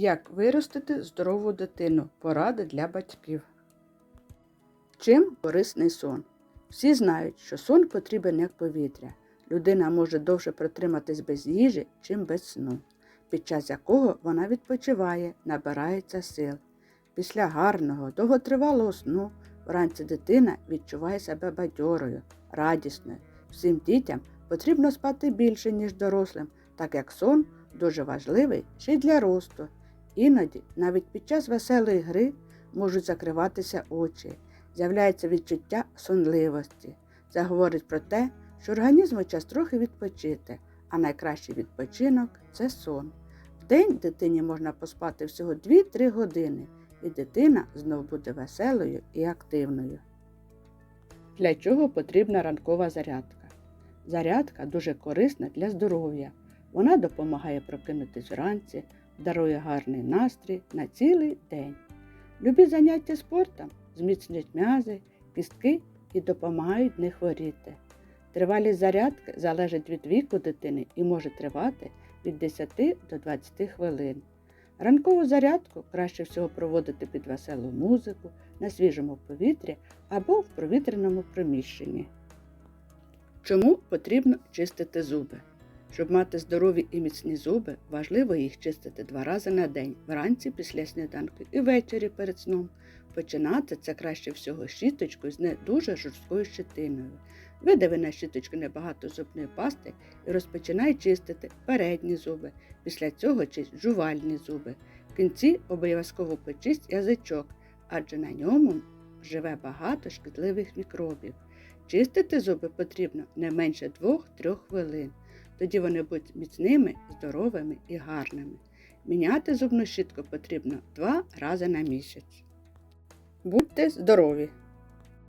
Як виростити здорову дитину? Поради для батьків. Чим корисний сон? Всі знають, що сон потрібен як повітря. Людина може довше протриматись без їжі, чим без сну, під час якого вона відпочиває, набирається сил. Після гарного, довготривалого сну вранці дитина відчуває себе бадьорою, радісною. Всім дітям потрібно спати більше, ніж дорослим, так як сон дуже важливий ще й для росту. Іноді, навіть під час веселої гри, можуть закриватися очі, з'являється відчуття сонливості. Це говорить про те, що організму час трохи відпочити, а найкращий відпочинок це сон. Вдень дитині можна поспати всього 2-3 години, і дитина знов буде веселою і активною. Для чого потрібна ранкова зарядка? Зарядка дуже корисна для здоров'я. Вона допомагає прокинутись вранці, дарує гарний настрій на цілий день. Любі заняття спортом зміцнюють м'язи, кістки і допомагають не хворіти. Тривалість зарядки залежить від віку дитини і може тривати від 10 до 20 хвилин. Ранкову зарядку краще всього проводити під веселу музику, на свіжому повітрі або в провітряному приміщенні. Чому потрібно чистити зуби? Щоб мати здорові і міцні зуби, важливо їх чистити два рази на день, вранці після сніданку і ввечері перед сном. Починати це краще всього щіточкою з не дуже жорсткою щетиною. Видави на щіточку небагато зубної пасти і розпочинай чистити передні зуби. Після цього чисть жувальні зуби. В кінці обов'язково почисть язичок, адже на ньому живе багато шкідливих мікробів. Чистити зуби потрібно не менше 2-3 хвилин. Тоді вони будуть міцними, здоровими і гарними. Міняти зубну щітку потрібно два рази на місяць. Будьте здорові!